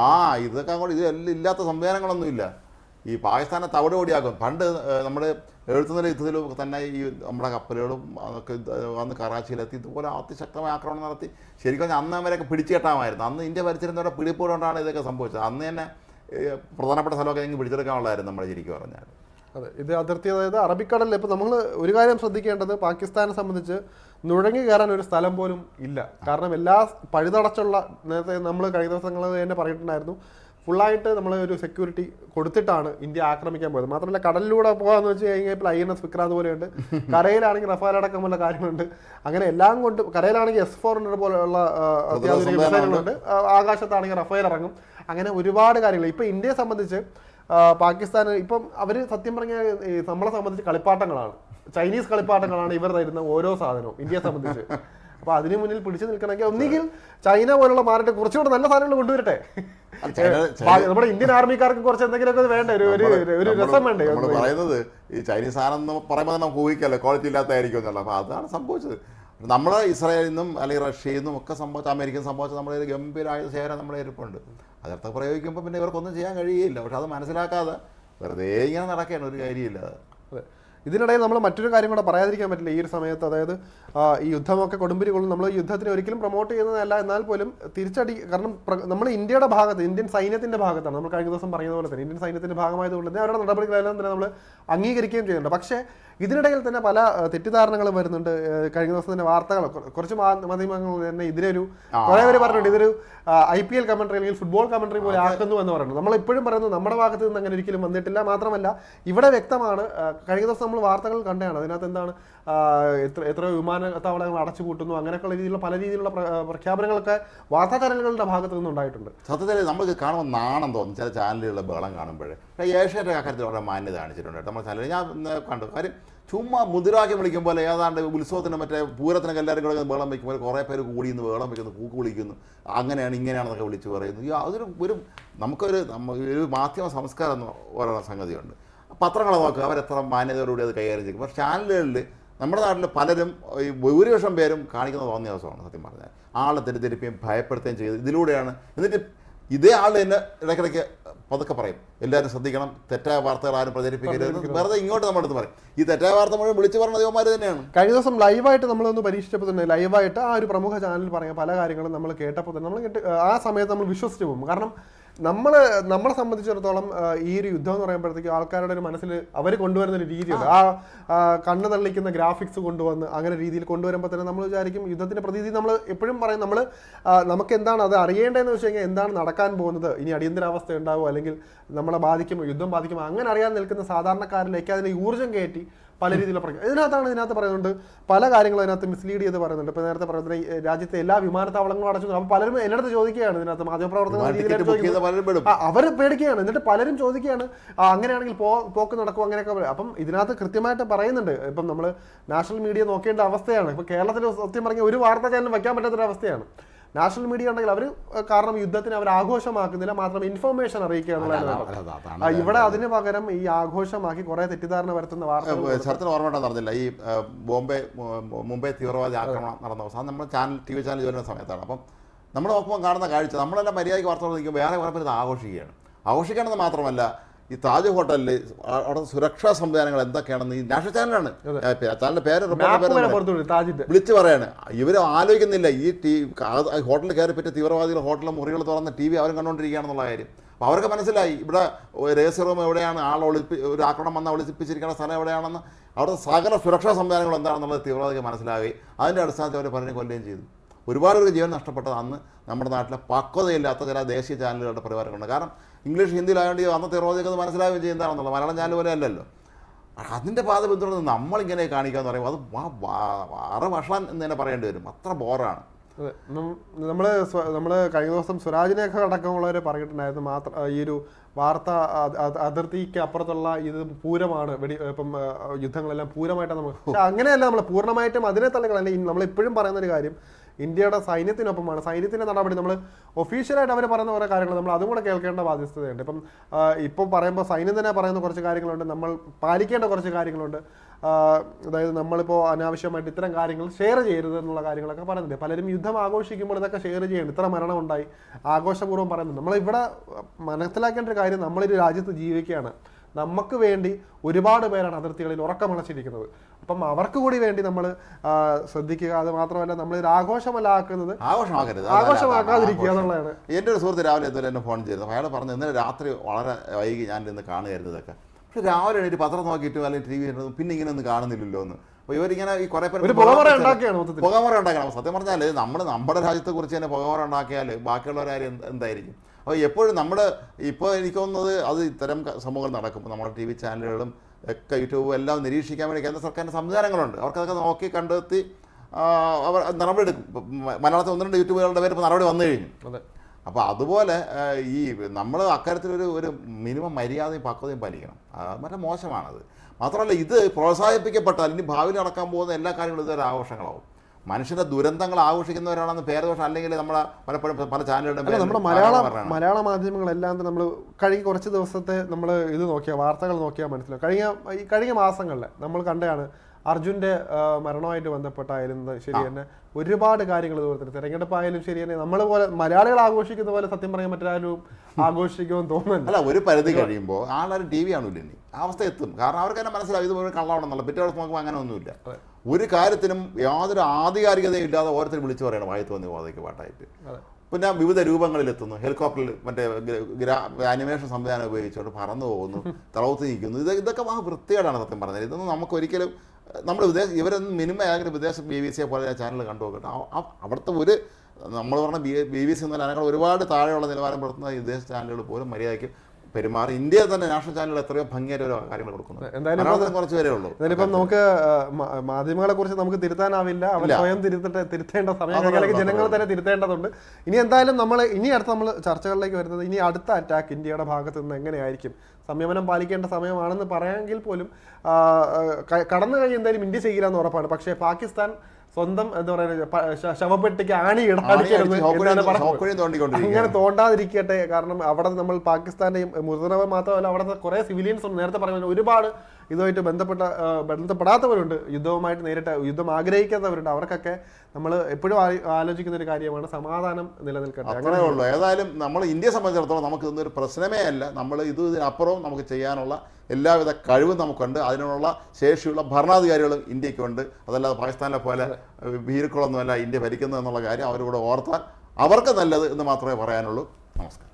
Speaker 1: ആ ഇതൊക്കെ അങ്ങോട്ട് ഇത് എല്ലാം ഇല്ലാത്ത സംവിധാനങ്ങളൊന്നും ഇല്ല. ഈ പാകിസ്ഥാനെ തവിട് ഓടിയാക്കും പണ്ട് നമ്മൾ എഴുത്തുനില യുദ്ധത്തിലും തന്നെ ഈ നമ്മുടെ കപ്പലുകളും അതൊക്കെ വന്ന് കറാച്ചിയിലെത്തി ഇതുപോലെ അതിശക്തമായ ആക്രമണം നടത്തി. ശരിക്കും അന്ന് അവരൊക്കെ പിടിച്ചു കെട്ടാമായിരുന്നു. അന്ന് ഇന്ത്യ ഭരിച്ചിരുന്നവരുടെ പിടിപ്പോടുകൊണ്ടാണ് ഇതൊക്കെ സംഭവിച്ചത്. അന്ന് തന്നെ പ്രധാനപ്പെട്ട സ്ഥലമൊക്കെ ഞങ്ങൾ പിടിച്ചെടുക്കാനുള്ളതായിരുന്നു നമ്മൾ ശരിക്കും പറഞ്ഞാൽ
Speaker 2: അതെ ഇത് അതിർത്തി അതായത് അറബിക്കടലിൽ ഇപ്പോൾ നമ്മൾ ഒരു കാര്യം ശ്രദ്ധിക്കേണ്ടത് പാകിസ്ഥാനെ സംബന്ധിച്ച് നുഴങ്ങി കയറാൻ ഒരു സ്ഥലം പോലും ഇല്ല. കാരണം എല്ലാ പഴുതടച്ചുള്ള നേരത്തെ നമ്മൾ കഴിഞ്ഞ ദിവസങ്ങൾ തന്നെ പറഞ്ഞിട്ടുണ്ടായിരുന്നു. ഫുള്ളായിട്ട് നമ്മൾ ഒരു സെക്യൂരിറ്റി കൊടുത്തിട്ടാണ് ഇന്ത്യ ആക്രമിക്കാൻ പോയത്. മാത്രമല്ല കടലിലൂടെ പോകാന്ന് വെച്ച് കഴിഞ്ഞാൽ ഇപ്പോൾ ഐ എൻ എസ് വിക്രാന്ത് പോലെയുണ്ട്. കരയിലാണെങ്കിൽ റഫാൽ അടക്കമുള്ള കാര്യങ്ങളുണ്ട്. അങ്ങനെ എല്ലാം കൊണ്ട് കരയിലാണെങ്കിൽ എസ് ഫോർ ഹൺഡ്രഡ് പോലെയുള്ള അത്യാധുനിക. മിസൈലുകളുണ്ട് ആകാശത്താണെങ്കിൽ റഫേൽ ഇറങ്ങും. അങ്ങനെ ഒരുപാട് കാര്യങ്ങൾ. ഇപ്പൊ ഇന്ത്യയെ സംബന്ധിച്ച് പാകിസ്ഥാന് പാകിസ്ഥാൻ ഇപ്പം അവർ സത്യം പറഞ്ഞാൽ നമ്മളെ സംബന്ധിച്ച് കളിപ്പാട്ടങ്ങളാണ്. ചൈനീസ് കളിപ്പാട്ടങ്ങളാണ് ഇവർ തരുന്ന ഓരോ സാധനവും ഇന്ത്യയെ സംബന്ധിച്ച്. അപ്പൊ അതിന് മുന്നിൽ പിടിച്ചു നിൽക്കണമെങ്കിൽ ഒന്നുകിൽ ചൈന പോലുള്ള മാർക്കറ്റ് കുറച്ചുകൂടെ നല്ല സാധനങ്ങൾ കൊണ്ടുവരട്ടെ. നമ്മുടെ ഇന്ത്യൻ ആർമിക്കാർക്ക് കുറച്ച് എന്തെങ്കിലുമൊക്കെ വേണ്ടേ? ഒരു ഒരു രസം വേണ്ടേ?
Speaker 1: നമ്മൾ പറയുന്നത് ഈ ചൈനീസ് സാധനം പറയുമ്പോൾ നമുക്ക് ഊഹിക്കല്ലോ ക്വാളിറ്റി ഇല്ലാത്തതായിരിക്കും എന്നുള്ള. അപ്പൊ അതാണ് സംഭവിച്ചത്. നമ്മൾ ഇസ്രായേലിൽ നിന്നും അല്ലെങ്കിൽ റഷ്യയിൽ നിന്നും ഒക്കെ സംഭവിച്ച അമേരിക്കൻ സംഭവിച്ച നമ്മുടെ ഒരു ഗംഭീരമായ സേവനം നമ്മുടെ ഇരിപ്പുണ്ട് അതിർത്ത് പ്രയോഗിക്കുമ്പോൾ പിന്നെ ഇവർക്കൊന്നും ചെയ്യാൻ കഴിയില്ല പക്ഷെ അത് മനസ്സിലാക്കാതെ വെറുതെ ഇങ്ങനെ നടക്കുകയാണ്. ഒരു കാര്യമില്ല
Speaker 2: അതെ ഇതിനിടയിൽ നമ്മൾ മറ്റൊരു കാര്യം കൂടെ പറയാതിരിക്കാൻ പറ്റില്ല. ഈ ഒരു സമയത്ത് അതായത് ഈ യുദ്ധമൊക്കെ കൊടുമ്പിരി കൊള്ളും. നമ്മൾ യുദ്ധത്തിന് ഒരിക്കലും പ്രൊമോട്ട് ചെയ്യുന്നതല്ല. എന്നാൽ പോലും തിരിച്ചടി കാരണം നമ്മൾ ഇന്ത്യയുടെ ഭാഗത്ത് ഇന്ത്യൻ സൈന്യത്തിന്റെ ഭാഗത്താണ്. നമ്മൾ കഴിഞ്ഞ ദിവസം പറയുന്ന പോലെ തന്നെ ഇന്ത്യൻ സൈന്യത്തിന്റെ ഭാഗമായതുകൊണ്ട് തന്നെ അവരുടെ നടപടികളെല്ലാം തന്നെ നമ്മൾ അംഗീകരിക്കുകയും ചെയ്യുന്നുണ്ട്. പക്ഷേ ഇതിനിടയിൽ തന്നെ പല തെറ്റിദ്ധാരണകളും വരുന്നുണ്ട്. കഴിഞ്ഞ ദിവസം തന്നെ വാർത്തകൾ കുറച്ച് മാധ്യമങ്ങൾ തന്നെ ഇതിനൊരു കുറെ പേര് പറഞ്ഞിട്ടുണ്ട്. ഇതൊരു ഐ പി എൽ കമന്ററി അല്ലെങ്കിൽ ഫുട്ബോൾ കമന്ററി പോലെ ആക്കുന്നു എന്ന് പറയുന്നത് നമ്മൾ ഇപ്പോഴും പറയുന്നത് നമ്മുടെ ഭാഗത്ത് നിന്ന് അങ്ങനെ ഒരിക്കലും വന്നിട്ടില്ല. മാത്രമല്ല ഇവിടെ വ്യക്തമാണ് കഴിഞ്ഞ ദിവസം നമ്മൾ വാർത്തകൾ കണ്ടതാണ്. അതിനകത്ത് എന്താണ് എത്ര എത്ര വിമാനത്താവളങ്ങൾ അടച്ചുപൂട്ടുന്നു. അങ്ങനെയൊക്കെയുള്ള രീതിയിലുള്ള പല രീതിയിലുള്ള പ്രഖ്യാപനങ്ങളൊക്കെ വാർത്താ ചാനലുകളുടെ ഭാഗത്ത് നിന്നുണ്ടായിട്ടുണ്ട്.
Speaker 1: സത്യത്തിൽ നമുക്ക് കാണുമ്പോൾ നാണം തോന്നും. ചില ചാനലുകളുടെ ബഹളം കാണുമ്പോഴേ. ഏഷ്യയുടെ കാര്യത്തിൽ വളരെ മാന്യത കാണിച്ചിട്ടുണ്ട് നമ്മൾ ചാനൽ ഞാൻ കണ്ടു. കാര്യം ചുമ്മാ മുദ്രാക്കി വിളിക്കും പോലെ ഏതാണ്ട് ഉത്സവത്തിന് മറ്റേ പൂരത്തിനൊക്കെ എല്ലാവരും കൂടെ ബഹളം വയ്ക്കുമ്പോൾ കുറേ പേര് കൂടി നിന്ന് ബഹളം വയ്ക്കുന്നു കൂക്ക് വിളിക്കുന്നു. അങ്ങനെയാണ് ഇങ്ങനെയാണെന്നൊക്കെ വിളിച്ച് പറയുന്നു. അതൊരു ഒരു നമുക്കൊരു ഒരു മാധ്യമ സംസ്കാരം എന്ന് പറയുന്ന സംഗതിയുണ്ട്. പത്രങ്ങളെ നോക്കുക. അവരെത്ര മാന്യതയോടുകൂടി അത് കൈകാര്യം ചെയ്യും. പക്ഷേ ചാനലുകളിൽ നമ്മുടെ നാട്ടിൽ പലരും ഈ ഭൂരിപക്ഷം പേരും കാണിക്കുന്ന തോന്നിയ ദിവസമാണ് സത്യം പറഞ്ഞാൽ. ആളെ തെറ്റിദ്ധരിപ്പിക്കുകയും ഭയപ്പെടുത്തുകയും ചെയ്ത് ഇതിലൂടെയാണ് എന്നിട്ട് ഇതേ ആൾ തന്നെ ഇടയ്ക്കിടയ്ക്ക് പതുക്കെ പറയും. എല്ലാവരും ശ്രദ്ധിക്കണം. തെറ്റായ വാർത്തകൾ ആരും പ്രചരിപ്പിക്കരുത്. വെറുതെ ഇങ്ങോട്ട് നമ്മുടെ അടുത്ത് പറയും. ഈ തെറ്റായ വാർത്ത മുഴുവൻ വിളിച്ചു പറഞ്ഞ ദൈവമാര് തന്നെയാണ്.
Speaker 2: കഴിഞ്ഞ ദിവസം ലൈവായിട്ട് നമ്മളൊന്ന് പരീക്ഷിച്ചപ്പോൾ തന്നെ ലൈവായിട്ട് ആ ഒരു പ്രമുഖ ചാനൽ പറഞ്ഞ പല കാര്യങ്ങളും നമ്മൾ കേട്ടപ്പോൾ തന്നെ നമ്മൾ കേട്ട് ആ സമയത്ത് നമ്മൾ വിശ്വസിച്ച് പോകും. കാരണം നമ്മൾ നമ്മളെ സംബന്ധിച്ചിടത്തോളം ഈ ഒരു യുദ്ധം എന്ന് പറയുമ്പോഴത്തേക്കും ആൾക്കാരുടെ ഒരു മനസ്സിൽ അവർ കൊണ്ടുവരുന്ന ഒരു രീതിയുണ്ട് ആ. ആ, കണ്ണ് തള്ളിക്കുന്ന ഗ്രാഫിക്സ് കൊണ്ടുവന്ന് അങ്ങനെ രീതിയിൽ കൊണ്ടുവരുമ്പോൾ തന്നെ നമ്മൾ വിചാരിക്കും യുദ്ധത്തിന്റെ പ്രതീതി നമ്മൾ എപ്പോഴും പറയും നമ്മൾ നമുക്ക് എന്താണ് അത് അറിയേണ്ടതെന്ന് വെച്ച് കഴിഞ്ഞാൽ എന്താണ് നടക്കാൻ പോകുന്നത്? ഇനി അടിയന്തരാവസ്ഥ ഉണ്ടാവുമോ അല്ലെങ്കിൽ നമ്മളെ ബാധിക്കുമോ യുദ്ധം ബാധിക്കുമോ? അങ്ങനെ അറിയാൻ നിൽക്കുന്ന സാധാരണക്കാരിലേക്ക് അതിന് ഊർജം കയറ്റി പല രീതിയിലുള്ള പ്രശ്നം. ഇതിനകത്താണ് ഇതിനകത്ത് പറയുന്നുണ്ട് പല കാര്യങ്ങളും അതിനകത്ത് മിസ്ലീഡ് ചെയ്ത് പറയുന്നുണ്ട്. ഇപ്പൊ നേരത്തെ പറയുന്നത് രാജ്യത്തെ എല്ലാ വിമാനത്താവളങ്ങളും അടച്ചു അപ്പൊ പലരും എന്റെ അടുത്ത് ചോദിക്കുകയാണ് ഇതിനകത്ത്. മാധ്യമപ്രവർത്തന അവർ പേടിക്കുകയാണ്. എന്നിട്ട് പലരും ചോദിക്കുകയാണ് അങ്ങനെയാണെങ്കിൽ പോക്ക് നടക്കും അങ്ങനെയൊക്കെ. അപ്പം ഇതിനകത്ത് കൃത്യമായിട്ട് പറയുന്നുണ്ട്. ഇപ്പം നമ്മൾ നാഷണൽ മീഡിയ നോക്കേണ്ട അവസ്ഥയാണ്. ഇപ്പൊ കേരളത്തിൽ സത്യം പറഞ്ഞ ഒരു വാർത്താ ചാനൽ വെക്കാൻ പറ്റാത്തൊരു അവസ്ഥയാണ് നാഷണൽ മീഡിയ ഉണ്ടെങ്കിൽ അവർ കാരണം യുദ്ധത്തിന് അവർ ആഘോഷമാക്കുന്നില്ല മാത്രം ഇൻഫർമേഷൻ അറിയിക്കുക എന്നുള്ളതാണ് ഇവിടെ അതിന് പകരം ഈ ആഘോഷമാക്കി കുറെ തെറ്റിദ്ധാരണ വരുത്തുന്ന വാർത്ത
Speaker 1: ശരത്തിന് ഓർമ്മ നടന്നില്ല ഈ ബോംബെ മുംബൈ തീവ്രവാദി ആക്രമണം നടന്ന അവസാനം നമ്മൾ ചാനൽ ടി വി ചാനൽ ജോലിയുടെ സമയത്താണ്. അപ്പം നമ്മൾ നോക്കുമ്പോൾ കാണുന്ന കാഴ്ച നമ്മളെല്ലാം മര്യാദയ്ക്ക് വാർത്തകൾ നിൽക്കുമ്പോൾ വേറെ കുറേ പേര് ആഘോഷിക്കുകയാണ്. ആഘോഷിക്കണമെന്ന് മാത്രമല്ല ഈ താജ് ഹോട്ടലിൽ അവിടെ സുരക്ഷാ സംവിധാനങ്ങൾ എന്തൊക്കെയാണെന്ന് ഈ നാഷണൽ ചാനലാണ്. ചാനലിന്റെ പേര്
Speaker 2: താജിന്റെ.
Speaker 1: വിളിച്ചു പറയാണ്. ഇവർ ആലോചിക്കുന്നില്ല. ഈ ടി ഹോട്ടലിൽ കയറി പറ്റിയ തീവ്രവാദികൾ ഹോട്ടലിലെ മുറികൾ തുറന്ന് ടി വി അവരും കണ്ടുകൊണ്ടിരിക്കുകയാണെന്നുള്ള കാര്യം. അപ്പോൾ അവർക്ക് മനസ്സിലായി. ഇവിടെ രഹസ്യ റൂം എവിടെയാണ്? ആൾ ഒളിപ്പി ഒരു ആക്രമണം വന്നാൽ ഒളിപ്പിച്ചിരിക്കുന്ന സ്ഥലം എവിടെയാണെന്ന്. അവിടുത്തെ സകല സുരക്ഷാ സംവിധാനങ്ങൾ എന്താണെന്നുള്ളത് തീവ്രവാദികൾ മനസ്സിലായി. അതിന്റെ അടിസ്ഥാനത്തിൽ അവർ പറഞ്ഞു കൊല്ലുകയും ചെയ്തു. ഒരുപാട് പേർക്ക് ജീവൻ നഷ്ടപ്പെട്ടത് അന്ന് നമ്മുടെ നാട്ടിലെ പക്വതയില്ലാത്ത ചില ദേശീയ ചാനലുകളുടെ പരിപാടികളുണ്ട്. കാരണം ഇംഗ്ലീഷ് ഹിന്ദിയിലായതുകൊണ്ട് ഈ അന്ന് തീവ്രവാദിക്ക് അത് മനസ്സിലാവുകയും ചെയ്യുന്നതാണെന്നുള്ളത് മലയാളം ചാനൽ പോലെ അല്ലല്ലോ. അതിന്റെ പാത പിന്തുടർന്ന് നമ്മളിങ്ങനെ കാണിക്കുക എന്ന് പറയുമ്പോൾ അത് വാ- വാ- അറ വഷളൻ എന്ന് തന്നെ പറയേണ്ടി വരും. അത്ര ബോറാണ്.
Speaker 2: നമ്മൾ നം- നമ്മൾ സ്വ- നമ്മൾ കഴിഞ്ഞ ദിവസം സ്വരാജിനെയൊക്കെ അടക്കമുള്ളവരെ പറഞ്ഞിട്ടുണ്ടായിരുന്നു മാത്രം ഈ ഒരു വാർത്ത അതിർത്തിക്ക് അപ്പുറത്തുള്ള ഇത് പൂരമാണ് വെടി ഇപ്പം യുദ്ധങ്ങളെല്ലാം പൂരമായിട്ടാണ് നമ്മൾ പക്ഷെ അങ്ങനെയല്ല നമ്മൾ പൂർണമായിട്ടും അതിനെ തള്ളിക്കളെ നമ്മൾ ഇപ്പോഴും പറയുന്ന ഒരു കാര്യം ഇന്ത്യയുടെ സൈന്യത്തിനൊപ്പമാണ്. സൈന്യത്തിന്റെ നടപടി നമ്മൾ ഒഫീഷ്യലായിട്ട് അവർ പറയുന്ന കുറേ കാര്യങ്ങൾ നമ്മൾ അതും കൂടെ കേൾക്കേണ്ട ബാധ്യസ്ഥതയുണ്ട്. ഇപ്പം ഇപ്പോൾ ഇപ്പം പറയുമ്പോൾ സൈന്യം തന്നെ പറയുന്ന കുറച്ച് കാര്യങ്ങളുണ്ട്. നമ്മൾ പാലിക്കേണ്ട കുറച്ച് കാര്യങ്ങളുണ്ട്. അതായത് നമ്മളിപ്പോൾ അനാവശ്യമായിട്ട് ഇത്തരം കാര്യങ്ങൾ ഷെയർ ചെയ്യരുത് എന്നുള്ള കാര്യങ്ങളൊക്കെ പറയുന്നുണ്ട്. പലരും യുദ്ധം ആഘോഷിക്കുമ്പോൾ ഇതൊക്കെ ഷെയർ ചെയ്യണം. ഇത്ര മരണം ഉണ്ടായി ആഘോഷപൂർവം പറയുന്നുണ്ട്. നമ്മളിവിടെ മനസ്സിലാക്കേണ്ട ഒരു കാര്യം നമ്മളൊരു രാജ്യത്ത് ജീവിക്കുകയാണ്. നമുക്ക് വേണ്ടി ഒരുപാട് പേരാണ് അതിർത്തികളിൽ ഉറക്കമളച്ചിരിക്കുന്നത് അപ്പം അവർക്ക് കൂടി വേണ്ടി നമ്മൾ ശ്രദ്ധിക്കുക. അത് മാത്രമല്ല നമ്മൾ ഒരു ഇത് ആഘോഷമല്ലാക്കുന്നത്
Speaker 1: ആഘോഷമാക്കരുത്
Speaker 2: ആഘോഷമാക്കാതിരിക്കുക
Speaker 1: ആഘോഷം.
Speaker 2: എന്നുള്ളതാണ്.
Speaker 1: എന്റെ ഒരു സുഹൃത്ത് രാവിലെ എന്തോ എന്നെ ഫോൺ ചെയ്തു അയാൾ പറഞ്ഞു ഇന്നലെ രാത്രി വളരെ വൈകി ഞാൻ ഇന്ന് കാണുകയായിരുന്നു ഇതൊക്കെ. പക്ഷെ രാവിലെ എണീറ്റ് പത്രം നോക്കിയിട്ട് അല്ലെങ്കിൽ ടി വി പിന്നെ ഇങ്ങനെ ഒന്നും കാണുന്നില്ലല്ലോ എന്ന്. അപ്പോൾ ഇവരിങ്ങനെ ഈ കുറേ പേര്
Speaker 2: പുകമറ ഉണ്ടാക്കിയാണ്
Speaker 1: പുകമറ ഉണ്ടാക്കണം സത്യം പറഞ്ഞാൽ നമ്മൾ നമ്മുടെ രാജ്യത്തെ കുറിച്ച് തന്നെ പുകമറ ഉണ്ടാക്കിയാൽ ബാക്കിയുള്ളവരാരും എന്തായിരിക്കും? അപ്പോൾ എപ്പോഴും നമ്മൾ ഇപ്പോൾ എനിക്ക് തോന്നുന്നത് അത് ഇത്തരം സംഭവങ്ങൾ നടക്കും. നമ്മുടെ ടി വി ചാനലുകളും ഒക്കെ യൂട്യൂബും എല്ലാം നിരീക്ഷിക്കാൻ വേണ്ടി കേന്ദ്ര സർക്കാരിന്റെ സംവിധാനങ്ങളുണ്ട്. അവർക്കതൊക്കെ നോക്കി കണ്ടെത്തി അവർ നടപടിയെടുക്കും. മലയാളത്തിൽ ഒന്ന് രണ്ട് യൂട്യൂബുകളുടെ പേര് ഇപ്പോൾ നടപടി വന്നു കഴിഞ്ഞു.
Speaker 2: അതെ.
Speaker 1: അപ്പോൾ അതുപോലെ ഈ നമ്മൾ അക്കാര്യത്തിലൊരു ഒരു മിനിമം മര്യാദയും പക്വതയും പാലിക്കണം. മറ്റേ മോശമാണത്. മാത്രമല്ല ഇത് പ്രോത്സാഹിപ്പിക്കപ്പെട്ടാൽ ഇനി ഭാവിയിൽ നടക്കാൻ പോകുന്ന എല്ലാ കാര്യങ്ങളും ഇതൊരു ആഘോഷങ്ങളാവും. മനുഷ്യന്റെ ദുരന്തങ്ങൾ ആഘോഷിക്കുന്നവരാണെന്ന് പേരദോഷം അല്ലെങ്കിൽ നമ്മളെ പലപ്പോഴും പല ചാനലുകളുടെ
Speaker 2: നമ്മൾ നമ്മുടെ മലയാള മലയാള മാധ്യമങ്ങളെല്ലാം നമ്മൾ കഴിഞ്ഞ കുറച്ച് ദിവസത്തെ നമ്മൾ ഇത് നോക്കിയാൽ വാർത്തകൾ നോക്കിയാൽ മനസ്സിലാവും. കഴിഞ്ഞ ഈ കഴിഞ്ഞ മാസങ്ങളിൽ നമ്മൾ കണ്ടതാണ് അർജുന്റെ മരണമായിട്ട് മരണവുമായിട്ട് ബന്ധപ്പെട്ടായാലും ശരി തന്നെ ഒരുപാട് കാര്യങ്ങൾ ഇതുപോലെ തന്നെ. തെരഞ്ഞെടുപ്പായാലും ശരി തന്നെ നമ്മൾ പോലെ മലയാളികൾ ആഘോഷിക്കുന്ന പോലെ സത്യം പറയാൻ മറ്റാരും ആഘോഷിക്കുമെന്ന് തോന്നുന്നു
Speaker 1: അല്ല ഒരു പരിധി കഴിയുമ്പോൾ ആളൊരു ടി വി ആണല്ലോ ഇനി? അവസ്ഥ എത്തും. കാരണം അവർക്ക് തന്നെ മനസ്സിലാവും ഇത് കള്ളമാണെന്നുള്ള പിറ്റേ ദിവസം നോക്കുമ്പോൾ അങ്ങനെ ഒന്നുമില്ല. ഒരു കാര്യത്തിനും യാതൊരു ആധികാരികതയും ഇല്ലാതെ ഓരോരുത്തരും വിളിച്ചു പറയണം. വായി വന്ന് വാതയ്ക്ക് പാട്ടായിട്ട്. പിന്നെ വിവിധ രൂപങ്ങളിലെത്തുന്നു. ഹെലികോപ്റ്ററിൽ മറ്റേ ആനിമേഷൻ സംവിധാനം ഉപയോഗിച്ചുകൊണ്ട് പറന്നു പോകുന്നു തളവത്ത് നിൽക്കുന്നു. ഇത് ഇതൊക്കെ ആ വൃത്തികേടാണ് സത്യം പറഞ്ഞത് ഇതൊന്നും നമുക്കൊരിക്കലും നമ്മൾ വിദേശ ഇവരൊന്നും മിനിമം ഏതെങ്കിലും വിദേശ ബി ബി സിയെ പോലെ ചാനൽ കണ്ടു നോക്കട്ടെ. അവിടുത്തെ ഒരു നമ്മൾ പറഞ്ഞ ബി ബി ബി സി എന്നാൽ അതിനേക്കാൾ ഒരുപാട് താഴെയുള്ള നിലവാരം പുലർത്തുന്ന വിദേശ ചാനലുകൾ പോലും മര്യാദയ്ക്ക് പെരുമാറി ഇന്ത്യയിൽ തന്നെ നാഷണൽ ചാനൽ എത്രയോ ഭംഗിയായിട്ട് ഓരോ കാര്യങ്ങൾ കൊടുക്കുന്നു.
Speaker 2: എന്തായാലും
Speaker 1: കുറച്ച് പേരേ ഉള്ളൂ.
Speaker 2: ഇപ്പം നമുക്ക് മാധ്യമങ്ങളെ കുറിച്ച് നമുക്ക് തിരുത്താനാവില്ല. അവർ. സ്വയം തിരുത്തട്ടെ തിരുത്തേണ്ട സമയം ജനങ്ങൾ തന്നെ തിരുത്തേണ്ടതുണ്ട്. ഇനി എന്തായാലും നമ്മൾ ഇനി അടുത്ത് നമ്മൾ ചർച്ചകളിലേക്ക് വരുന്നത് ഇനി അടുത്ത അറ്റാക്ക് ഇന്ത്യയുടെ ഭാഗത്ത് നിന്ന് എങ്ങനെയായിരിക്കും? സംയമനം പാലിക്കേണ്ട സമയമാണെന്ന് പറയാമെങ്കിൽ പോലും കടന്നു കഴിഞ്ഞ് എന്തായാലും ഇന്ത്യ ചെയ്യില്ല എന്ന് ഉറപ്പാണ്. പക്ഷേ പാകിസ്ഥാൻ സ്വന്തം എന്താ പറയുക ശവപ്പെട്ടിക്ക് ആണി അങ്ങനെ തോണ്ടാതിരിക്കട്ടെ കാരണം അവിടെ നമ്മൾ പാകിസ്ഥാന്റെയും മുതിർന്നവർ മാത്രമല്ല അവിടുത്തെ കുറെ സിവിലിയൻസ് ഉണ്ട് നേരത്തെ പറഞ്ഞ ഒരുപാട് ഇതുമായിട്ട് ബന്ധപ്പെട്ട ബന്ധപ്പെടാത്തവരുണ്ട് യുദ്ധവുമായിട്ട് നേരിട്ട് യുദ്ധം ആഗ്രഹിക്കാത്തവരുണ്ട്. അവർക്കൊക്കെ നമ്മൾ എപ്പോഴും ആലോചിക്കുന്ന ഒരു കാര്യമാണ് സമാധാനം നിലനിൽക്കട്ടെ
Speaker 1: അങ്ങനെ ഉള്ളൂ. ഏതായാലും നമ്മൾ ഇന്ത്യയെ സംബന്ധിച്ചിടത്തോളം നമുക്ക് ഒരു പ്രശ്നമേ അല്ല. നമ്മൾ ഇത് ഇതിനപ്പുറവും നമുക്ക് ചെയ്യാനുള്ള എല്ലാവിധ കഴിവും നമുക്കുണ്ട്. അതിനുള്ള ശേഷിയുള്ള ഭരണാധികാരികളും ഇന്ത്യക്കുണ്ട്. അതല്ലാതെ പാകിസ്ഥാനിലെ പോലെ ഭീരുക്കളൊന്നുമല്ല ഇന്ത്യ ഭരിക്കുന്നത് എന്നുള്ള കാര്യം അവരോട് ഓർത്താൽ അവർക്ക് നല്ലത് എന്ന് മാത്രമേ പറയാനുള്ളൂ. നമസ്കാരം.